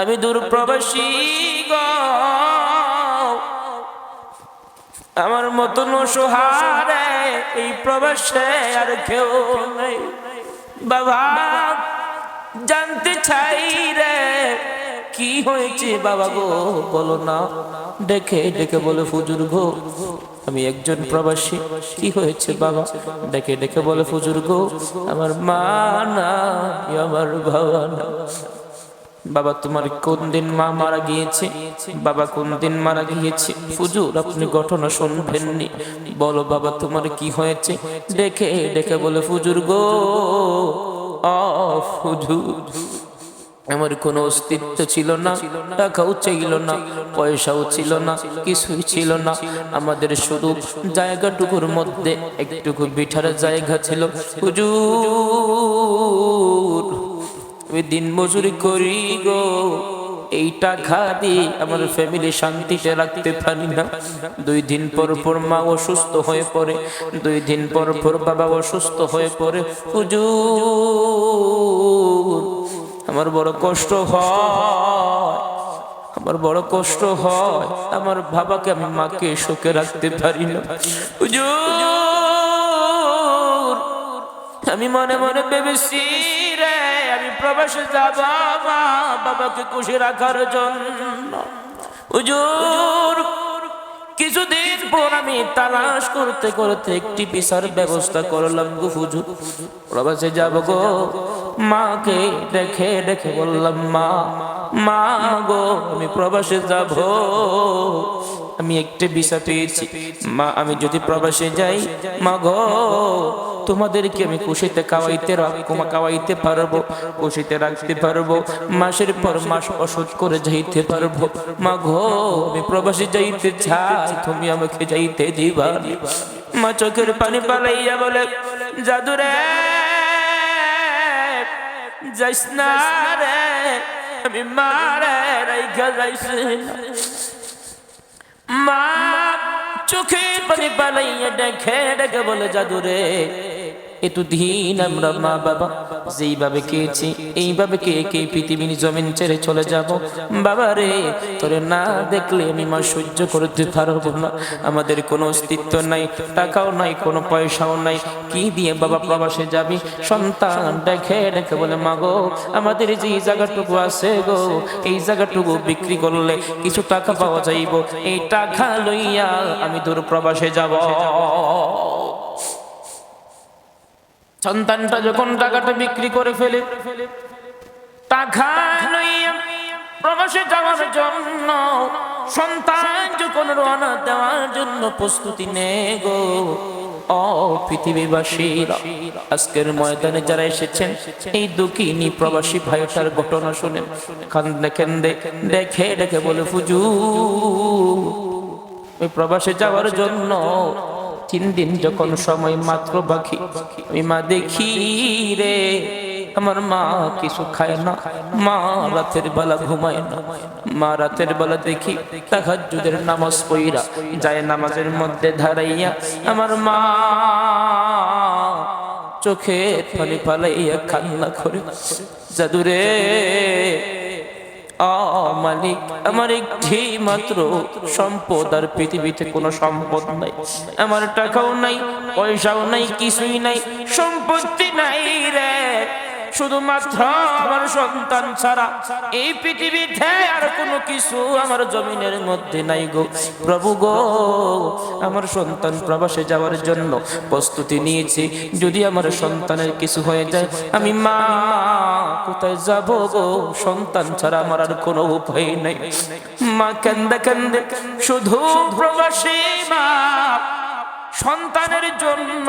আমি দূর প্রবাসী আমার মতন অসহারে এই প্রবাসে আর কেউ নেই। বাবা, জানতে চাই রে, কি হয়েছে বাবা গো? বলো না। ডেকে ডেকে বলে ফুজুর গো, আমি একজন প্রবাসী। কি হয়েছে বাবা? ডেকে ডেকে বলে ফুজুর গো, আমার মা না আমার বাবা না বাবা, তোমার কোন দিন মা মারা গিয়েছে? বাবা, কোন দিন মারা গিয়েছে? ফুজুর আপনি ঘটনা শুনবেননি। বলো, বাবা, তোমার কি হয়েছে? দেখে দেখে বলে ফুজুর গো ফুজুর আমার কোনো অস্তিত্ব ছিল না, টাকাও ছিল না, পয়সাও ছিল না, কিছুই ছিল না। আমাদের শুধু জায়গাটুকুর মধ্যে একটুকু বিঠার জায়গা ছিল। হুজুর দিন মজুরি করি গো। এই টাকা দিয়ে আমার ফ্যামিলি শান্তিতে রাখতে পারি না। দুই দিন পর পর মা অসুস্থ হয়ে পড়ে। দুই দিন পর পর বাবা অসুস্থ হয়ে পড়ে। হুজুর, আমার বড় কষ্ট হয়। আমার বড় কষ্ট হয়। আমার বাবাকে আমি মাকে সুখে রাখতে পারি না। হুজুর আমি মনে মনে ভেবেছি রে, আমি প্রবাসে যাব মা বাবাকে খুশি রাখার জন্য। কিছুদিন পর আমি তালাশ করতে করতে একটি পিসার ব্যবস্থা করলাম গো হুজুর। প্রবাসে যাব গো, মাকে দেখে দেখে বললাম, মা মা গো, আমি প্রবাসে যাব। আমি একটি বিষা পেয়েছি। মা, আমি যদি প্রবাসে যাই, মা গো, তোমাদেরকে আমি খুশিতে খাওয়াইতে রাখুমা খাওয়াইতে পারব, কুশিতে রাখতে পারব, মাসের পর মাস ওষুধ করে যাইতে পারব। মা গো, আমি প্রবাসী যাইতে চাই, তুমি আমাকে যাইতে দিবা। মা চোখের পানি পালাইয়া বলে, জাদুরে, যাইস না রে, আমি মারে রাইখা যাইছি। না। মা চোখে পানি পালাইয়া দেখে দেখে বলে জাদুরে এতদিন আমরা মা বাবা, যেইভাবে খেয়েছি, এইভাবে কে কে পৃথিবীর জমিন ছেড়ে চলে যাব। বাবা রে, তোরে না দেখলে আমি মা সহ্য করতে পারব না। আমাদের কোনো অস্তিত্ব নাই, টাকাও নাই, কোনো পয়সাও নাই। কি দিয়ে বাবা প্রবাসে যাবি? সন্তান দেখে দেখে বলে, মা গো, আমাদের যে জায়গাটুকু আছে গো, এই জায়গাটুকু বিক্রি করলে কিছু টাকা পাওয়া যাইব। এই টাকা লইয়া আমি দূর প্রবাসে যাব। সন্তানটা যখন টাকাটা বিক্রি করে ফেলে প্রবাসে যাওয়ার জন্য সন্তান যখন দেওয়ার জন্য প্রস্তুতি ময়দানে যারা এসেছেন, এই দুঃখিনী প্রবাসী ভাইটার ঘটনা শুনেন কান্দে কেন্দে দেখে দেখে বলে ফুজু ওই প্রবাসে যাওয়ার জন্য তিন দিন যখন সময় মাত্র বাকি আমি মা দেখি রে আমার মা কিছু খায় না মা রাতের বেলা ঘুমায় না মা রাতের বেলা দেখি তাহাজ্জুদের নামাজ পইরা যায় নামাজের মধ্যে ধারাইয়া আমার মা চোখে ফালি ফালাইয়া কান্না করে জাদুরে মালিক, আমার একটি মাত্র সম্পদ আর পৃথিবীতে কোনো সম্পদ নাই। আমার টাকাও নাই, পয়সাও নাই, কিছুই নাই, সম্পত্তি নাই রে। শুধুমাত্র আমার সন্তান ছাড়া এই পৃথিবীতে আর কোনো কিছু আমার জমিনের মধ্যে নাই গো। প্রভু গো, আমার সন্তান প্রবাসে যাওয়ার জন্য প্রস্তুতি নিয়েছি। যদি আমার সন্তানের কিছু হয়ে যায়, আমি মা, কোথায় যাব গো? সন্তান ছাড়া আমার আর কোনো উপায় নেই। মা কান্দে কান্দে, শুধু প্রবাসী মা, সন্তানের জন্য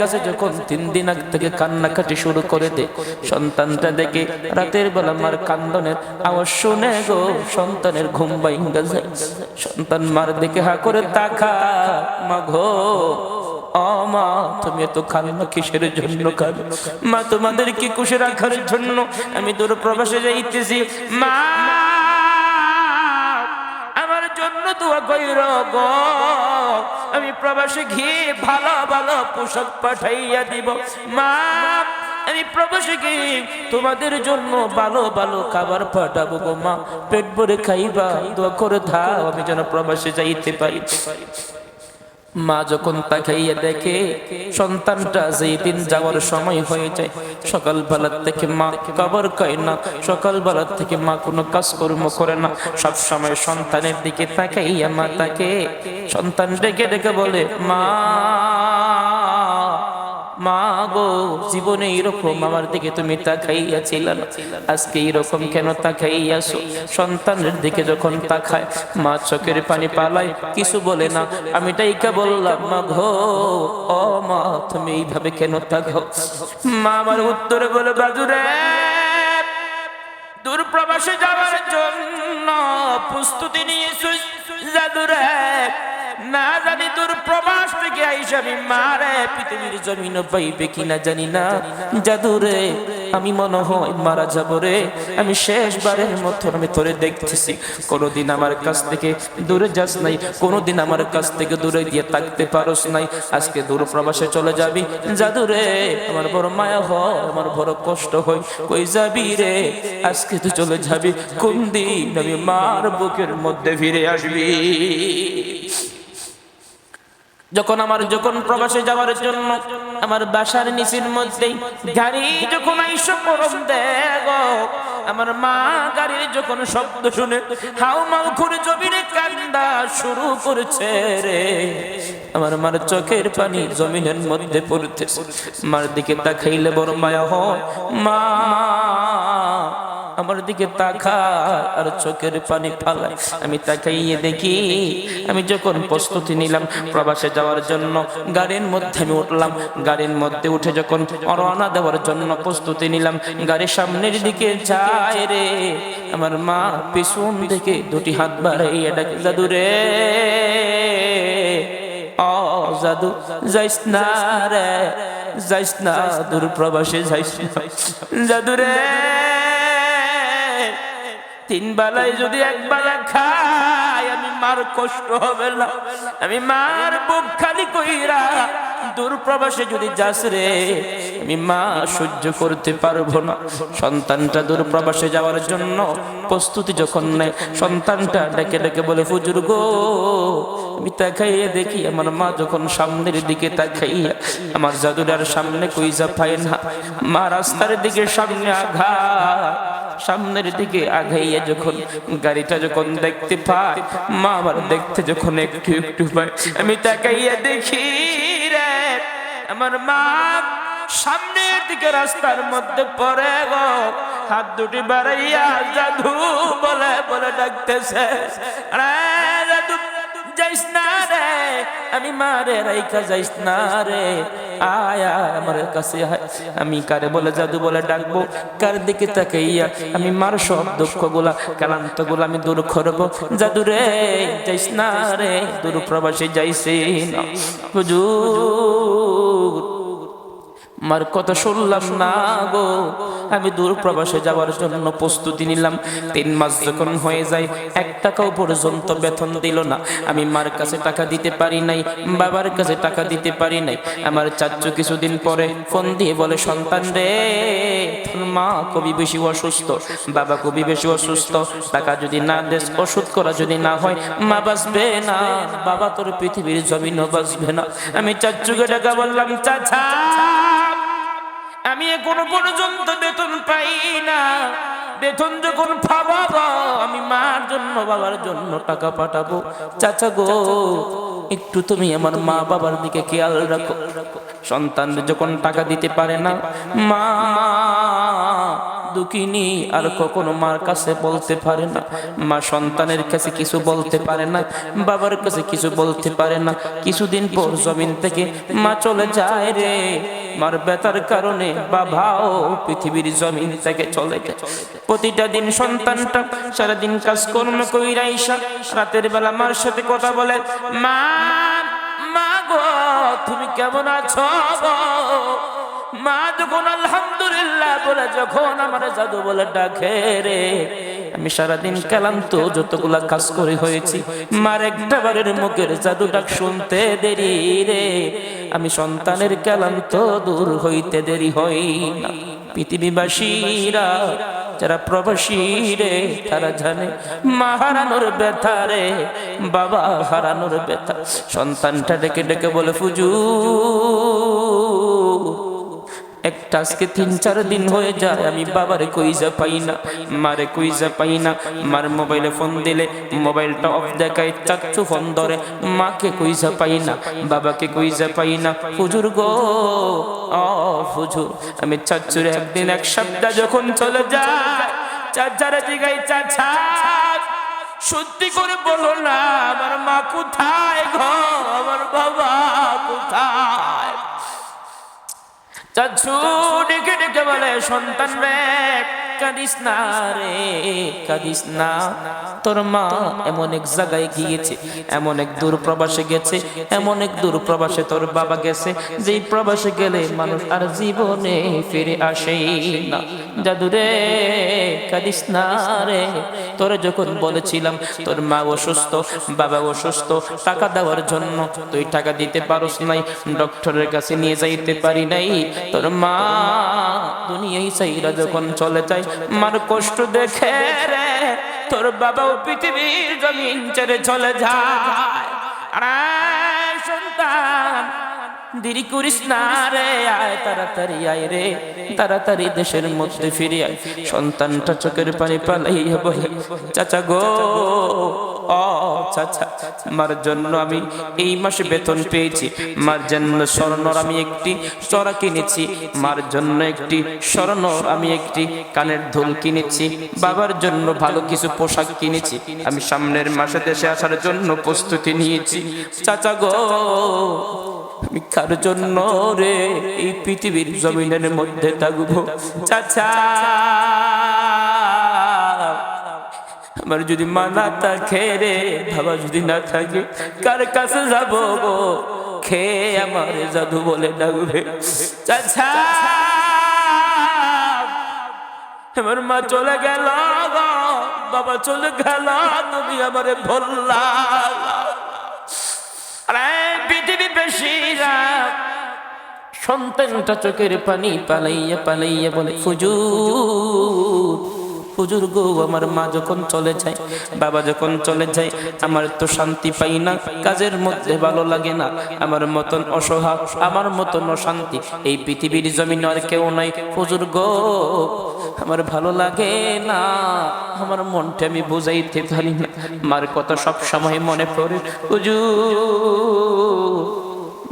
কাছে যখন তিন দিন আগ থেকে কান্নাকাটি শুরু করে দে, সন্তানটা দেখে রাতের বেলা কান্দনের আওয়াজ শুনে গো, সন্তানের ঘুম বাইঙ্গা যায়। সন্তান মার দেখে হা করে তাকা, মা ঘো মা, তুমি কিসের জন্য মা, তোমাদের কি আমি দূর প্রবাসে যাইতেছি। মা! আমি প্রবাসে ঘি ভালো ভালো পোশাক পাঠাইয়া দিব। মা, আমি প্রবাসে ঘি তোমাদের জন্য ভালো ভালো খাবার পাঠাবো গো মা। পেট ভরে খাইবা, দোয়া করে থাক আমি যেন প্রবাসে যাইতে পারি। মা যখন তাকাইয়া দেখে, সন্তানটা যেই দিন যাওয়ার সময় হয়ে যায় সকাল বেলার থেকে মা কবর কয় না সকাল বেলার থেকে মা কোনো কাজকর্ম করে না। সব সময় সন্তানের দিকে তাকাইয়া মা তাকে সন্তান ডেকে ডেকে বলে, মা মা গো, জীবনে আমার দিকে তুমি আজকে কেন সন্তানের দিকে যখন মা চোখের পানি পালায়, কিছু বলে না। আমি টাইকা বললাম, মা ঘো ও মা, তুমি এইভাবে কেন তাকাও? মা আমার উত্তরে বলে, বাজুরে, দূর প্রবাসে যাওয়ার জন্য প্রস্তুতি নিয়েছিস, জাদুরে। না জানি তোর প্রবাস থেকে আমি পাইবে কিনা জানি না। জাদুরে, আমি মনে হয় মারা যাব রে। আমি শেষবারের মতো আমি তোরে দেখতেছি। কোনোদিন আমার কাছ থেকে দূরে যাস নাই, কোনোদিন আমার কাছ থেকে দূরে দিয়ে থাকতে পারস নাই। আজকে দূর প্রবাসে চলে যাবি। জাদুরে, আমার বড় মায়া হয়, আমার বড় কষ্ট হয়। কই যাবি রে? আজকে তুই চলে যাবি। কোন দিন আমি মার বুকের মধ্যে ফিরে আসবি? যখন আমার যখন প্রবাসে যাওয়ার জন্য আমার বাসার নিচের মধ্যেই গাড়ি যখন আমার মা গাড়ির যখন শব্দ শুনে হাউ মাউ করে জমিনে কান্দা শুরু করছে রে। আমার মার চোখের পানি জমিনের মধ্যে পড়তে মার দিকে তাকাইলে বড় মায়া হয়। মা আমার দিকে তাকা আর চোখের পানি ফালায়। আমি তাকাইয়ে দেখি, আমি যখন প্রস্তুতি নিলাম প্রবাসে যাওয়ার জন্য, গাড়ির মধ্যে আমি উঠলাম। গাড়ির মধ্যে উঠে যখন রওনা দেওয়ার জন্য প্রস্তুতি নিলাম গাড়ির সামনের দিকে যায় রে। আমার মা পিছন থেকে দুটি হাত বাড়াইয়া ডাকে, জাদু রে। ও জাদু, যাইস না রে। যাইস না, দূর প্রবাসে যাইস না। জাদু রে। তিন বেলায় যদি এক বেলা খাই আমি মার কষ্ট হবে না। আমি মার বুক খালি কইরা দূর প্রবাসে যদি যাস রে, আমি মা সহ্য করতে পারব না। সন্তানটা দূর প্রবাসে যাওয়ার জন্য প্রস্তুতি যখন নেয়, সন্তানটা ডেকে ডেকে বলে ফুজুর গো, আমি তাকাইয়ে দেখি, আমার মা যখন সামনের দিকে তাকাইয়া আমার জাদুরার সামনে কইজা পায় না, মা রাস্তার দিকে সামনে আঘাত সামনের দিকে আগাইয়া যখন গাড়িটা যখন দেখতে পায়, মা আবার দেখতে যখন একটু একটু পায়, আমি তাকাইয়া দেখি রে, আমার মা সামনের দিকে রাস্তার মধ্যে পড়ে গো, হাত দুটি বাড়াইয়া জাদু বলে বলে ডাকতেছে, আরে আমি মারে রাইখা যাইস না রে। আয় আমার কাছে আমি কারে বলে জাদু বলে ডাকবো? কার দিকে তাকাইয়া আমি মার সব দুঃখগুলা ক্লান্তগুলা আমি দূর করব? জাদু রে, যাইস না রে। দূর প্রবাসী যাইছি না। হুজুর। মার কথা শুনলাম না গো। আমি দূর প্রবাসে যাওয়ার জন্য প্রস্তুতি নিলাম। তিন মাস যখন হয়ে যায়, এক টাকাও পর্যন্ত বেতন দিল না। আমি মার কাছে টাকা দিতে পারি নাই, বাবার কাছে টাকা দিতে পারি নাই। আমার চাচ্চু কিছুদিন পরে ফোন দিয়ে বলে, সন্তান রে মা কবি বেশি অসুস্থ, বাবা কবি বেশি অসুস্থ। টাকা যদি না দেশ ওষুধ করা যদি না হয়, মা বাঁচবে না। বাবা তোর পৃথিবীর জমিনও বাঁচবে না। আমি চাচ্চুকে টাকা বললাম, চাচা আমি এখনও পর্যন্ত বেতন পাই না। বেতন যখন পাবো, আমি মার জন্য, বাবার জন্য টাকা পাঠাবো। চাচা গো, একটু তুমি আমার মা বাবার দিকে খেয়াল রাখো। সন্তান যখন টাকা দিতে পারে না, মা দুঃখিনী আর কখনো মার কাছে বলতে পারে না। মা সন্তানের কাছে কিছু বলতে পারে না, বাবার কাছে কিছু বলতে পারে না। কিছুদিন পর জমিন থেকে মা চলে যায় রে। মার বেতার কারণে বাবাও পৃথিবীর জমিন থেকে চলে প্রতিটা দিন সন্তানটা সারাদিন কাজকর্ম কইরা ইসা রাতের বেলা মার সাথে কথা বলে, মা মা গো, তুমি কেমন আছো মা যখন আলহামদুলিল্লাহ বলে, যখন আমার জাদু বলে ডাকে রে আমি সারাদিন কালাম তো যতগুলা কাজ করে হয়েছি, মার একটা বারের মুখের জাদু ডাক শুনতে দেরি রে। আমি সন্তানের কালাম তো দূর হইতে দেরি হই না। পৃথিবীবাসীরা, যারা প্রবাসী রে, তারা জানে, মা হারানোর ব্যথা রে, বাবা হারানোর ব্যথা। সন্তানটা ডেকে ডেকে বলে ফুজু একটা আজকে তিন, চার দিন হয়ে যায়, আমি বাবারে কইজা পাই না, মারে কইজা পাই না, মার মোবাইলে ফোন দিলে মোবাইলটা অফ দেখায় চাচ্ছু ফোন ধরে, মাকে কইজা পাই না, বাবাকে কইজা পাই না, হুজুর গো হুজুর। আমি একদিন এক সপ্তাহ যখন চলে যায় জিগাই, চাচা, সত্যি করে বলো না, আমার মা কোথায় গো? আমার বাবা কোথায়? চাচু ডেকে ডেকে বলে সন্তান রে কাঁদিস না রে, কাঁদিস না। তোর মা এমন এক জায়গায় এমন এক দূর প্রবাসে এমন এক দূর প্রবাসে তোর আর জীবনে ফিরে না। রে যখন বলেছিলাম, তোর মা অসুস্থ, বাবা অসুস্থ, টাকা দেওয়ার জন্য তুই টাকা দিতে পারস নাই, ডক্টরের কাছে নিয়ে যাইতে পারি নাই। তোর মা দুনিয়ায় চাইরা যখন চলে যায় মার কষ্ট দেখে রে, তোর বাবা ও পৃথিবীর জমিন ছেড়ে চলে যায়। আরে সন্তান, দেরি করিস না রে, আয় তাড়াতাড়ি, আয় রে, তাড়াতাড়ি দেশের মধ্যে ফিরে আয়। সন্তানটা চোখের পানি পালাইয়া বলে, চাচা গো ও চাচা মার জন্য আমি এই মাসে বেতন পেয়েছি। মার জন্য স্বর্ণর আমি একটি চড়া কিনেছি। মার জন্য একটি স্বর্ণ আমি একটি কানের ধুল কিনেছি। বাবার জন্য ভালো কিছু পোশাক কিনেছি। আমি সামনের মাসে দেশে আসার জন্য প্রস্তুতি নিয়েছি। চাচা গো, আমি জন্য রে এই পৃথিবীর জমিনের মধ্যে থাকব? চাচা আমার যদি মা না থাকে রে, বাবা যদি না থাকে, কার কাছে যাব গো? খেয়ে আমার জাদু বলে ডাকবে? আমার মা চলে গেল বাবা চলে গেল, তুমি আমারে ভুললা আরে পৃথিবী বেশিরা সন্তানটা চোখের পানি পালাইয়া পালাইয়া বলে ফুজুর হুজুর গো আমার মা যখন চলে যায়, বাবা যখন চলে যায়, আমার তো শান্তি পাই না, কাজের মধ্যে ভালো লাগে না, আমার মতন অসহায়, আমার মতন অশান্তি, এই পৃথিবীর জমিন আর কেউ নাই হুজুর গো আমার ভালো লাগে না, আমার মনটা আমি বুঝাইতে পারি না, মার কথা সব সময় মনে পড়ে, হুজুর।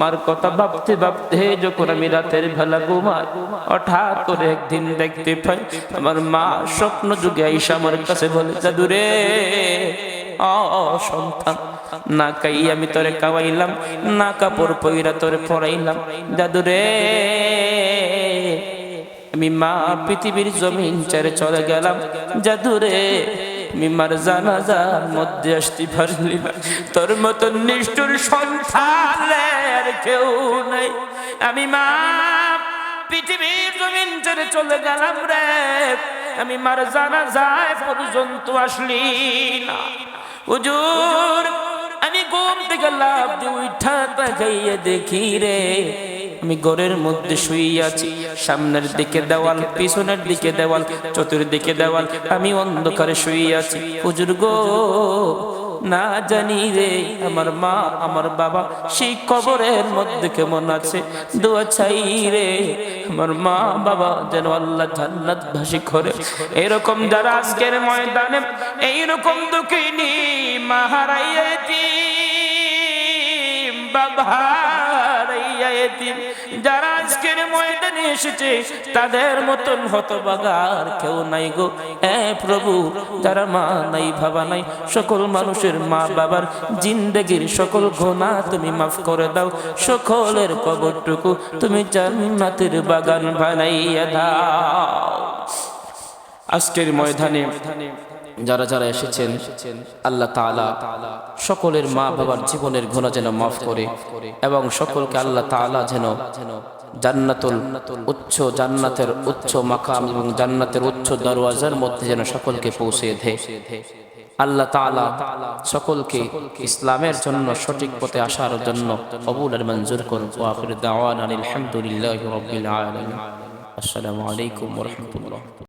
মার কথা ভাবতে ভাবতে যখন আমি রাতের বেলা ঘুমাই, হঠাৎ করে একদিন দেখতে পাই আমার মা স্বপ্ন যুগে আইসা আমার কাছে বলে জাদুরে সন্তান, না কাই আমি তোরে কাওয়াইলাম না কাপড় পইরা তোরে পরাইলাম জাদুরে আমি মা পৃথিবীর জমিন চারে চলে গেলাম জাদুরে আমি মার জানাজার মধ্যে আসতে পারলি তোর মতন নিষ্ঠুর সন্তান আর কেউ নাই। আমি মা, পৃথিবীর জমিন ছেড়ে চলে গেলাম রে। আমি মার জানা যায় পর্যন্ত আসলি না। হুজুর, আমি ঘুম থেকে লাভ তাকাইয়ে দেখি রে। আমি ঘরের মধ্যে শুয়ে আছি। সামনের দিকে দেওয়াল, পিছনের দিকে দেওয়াল, চতুর্দিকে দেওয়াল। আমি অন্ধকারে শুয়ে আছি। হুজুর গো না জানি রে, আমার মা, আমার বাবা, সেই কবরের মধ্যে কেমন আছে? দোয়া চাই রে, আমার মা, বাবা যেন আল্লাহ জান্নাত ভাসি করে। এরকম যারা আজকের ময়দানে, এইরকম দুঃখিনী মাহারাইয়াতি বাবা যারা আজকের ময়দানে এসেছে, তাদের মতন হতবাগার কেউ নাই গো। প্রভু, যারা মা নাই নাই, সকল মানুষের মা বাবার জিন্দগির সকল গোনা তুমি মাফ করে দাও। সকলের কবরটুকু তুমি জান্নাতের বাগান বানাইয়া দাও। আজকের ময়দানে যারা যারা এসেছেন, আল্লাহ তালা সকলের মা বাবার জীবনের গুণা যেন মাফ করে এবং সকলকে আল্লাহ তাআলা যেন জান্নাতুল উচ্চ, জান্নাতের উচ্চ মাকাম এবং জান্নাতের উচ্চ দরওয়াজার মধ্যে যেন সকলকে পৌঁছে দেয় আল্লাহ তালা সকলকে ইসলামের জন্য সঠিক পথে আসার জন্য কবুল আর মঞ্জুর করুন। দাওয়ানা আসসালামু আলাইকুম রহমতুল্লাহ।